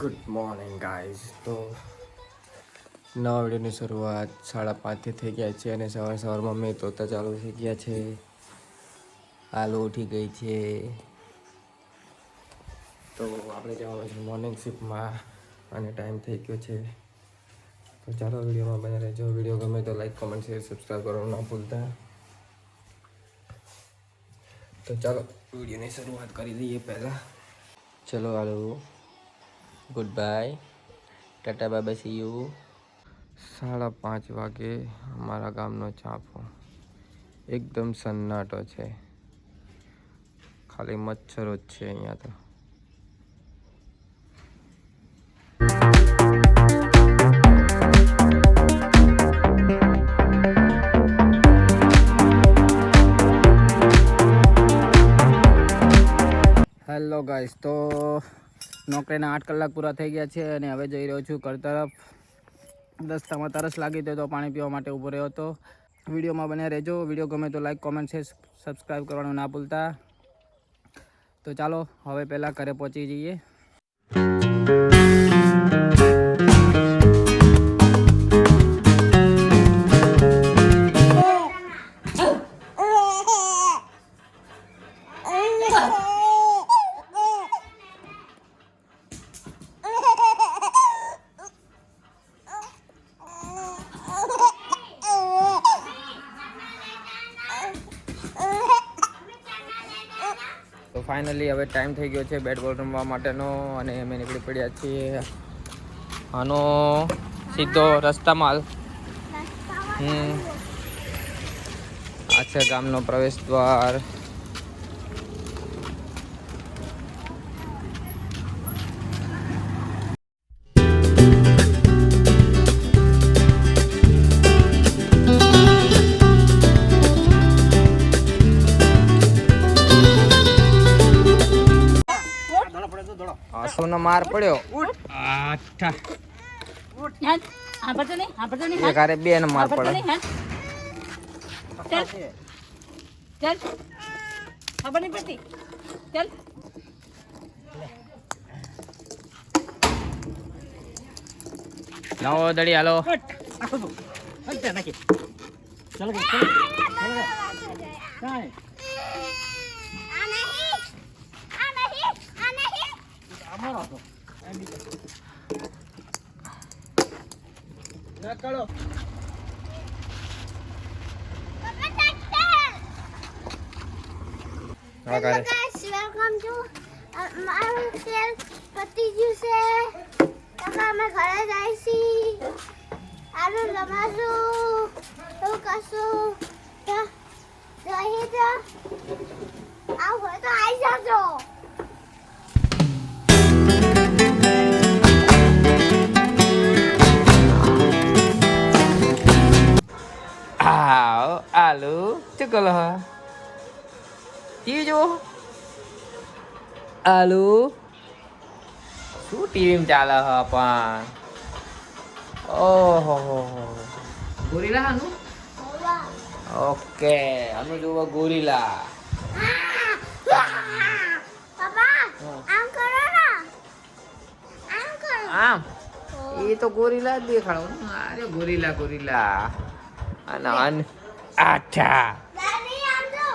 Good morning guys તો નવા વિડીયોની શરૂઆત સાડા પાંચથી થઈ ગયા છે અને સવાર સવારમાં મેં તોતા ચાલુ થઈ ગયા છે. આલુ ઉઠી ગઈ છે. તો આપણે જવાનું છે મોર્નિંગ શિફ્ટમાં અને ટાઈમ થઈ ગયો છે. તો ચાલો વિડીયોમાં બને રહેજો. વીડિયો ગમે તો લાઈક કોમેન્ટ શેર સબસ્ક્રાઈબ કરવાનું ના ભૂલતા. તો ચાલો વિડીયોની શરૂઆત કરી દઈએ પહેલાં. ચલો આલુ ગુડ બાય ટાટા બાબા સી યુ સાડા પાંચ વાગે અમારા ગામનો ચાંપો. એકદમ સન્નાટો છે. ખાલી મચ્છરો જ છે અહીંયા તો. હેલો ગાઈસ તો નોકરીના આઠ કલાક પૂરા થઈ ગયા છે અને હવે જઈ રહ્યો છું ઘર તરફ. રસ્તામાં તરસ લાગી તો પાણી પીવા માટે ઊભો રહ્યો હતો. વિડીયોમાં બને રહેજો. વીડિયો ગમે તો લાઈક કોમેન્ટ છે સબસ્ક્રાઈબ કરવાનું ના ભૂલતા. તો ચાલો, હવે પહેલાં ઘરે પહોંચી જઈએ. ફાઇનલી હવે ટાઈમ થઈ ગયો છે બેટ બોલ રમવા માટેનો અને અમે નીકળી પડ્યા છીએ આનો સીધો રસ્તામાં હમ. આ છે ગામનો પ્રવેશ દ્વાર. આસુનો માર પડ્યો આઠા એક હારે બે નો માર પડ્યો પડે નહીં હેડ ચાલ ચાલ ખબર નહીં પડતી ચાલ નવો દડી હાલો હા કરે guys, welcome to uh, મારું તેલ પતી ગયું છે તમે અમે ઘરે જાય આવ આલુ ચકલ હ ટીવી જુઓ આલુ શું ટીવી ચાલે હ પણ ઓહો હો હો ગોરીલા આનું ઓકે આનું જુઓ ગોરીલા પપ્પા આમ કરો ને આમ કરો આમ એ તો ગોરીલા જ દેખાડો અરે ગોરીલા ગોરીલા અને જો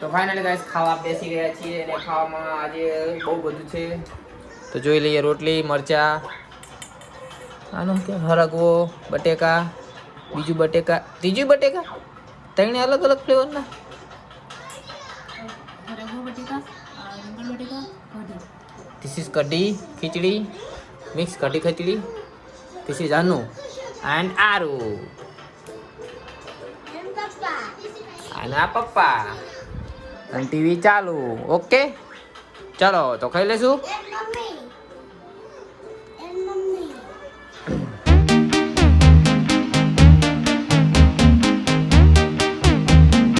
તો. ફાઇનલી ગાઈસ ખાવા બેસી ગયા છીએ અને ખાવામાં આજે બહુ બધું છે. તો જોઈ લઈએ રોટલી મરચા આનું કે હરગવો બટેકા બીજું બટેકા ત્રીજું બટેકા? ત્રણે અલગ અલગ ફ્લેવરના? This is kadhi. Khichdi mix kadhi khichdi. This is આનું. એન્ડ આરુ. એમ પપ્પા. અને આ પપ્પા અને ટીવી ચાલુ. ઓકે. ચલો તો ખાઈ લેશું.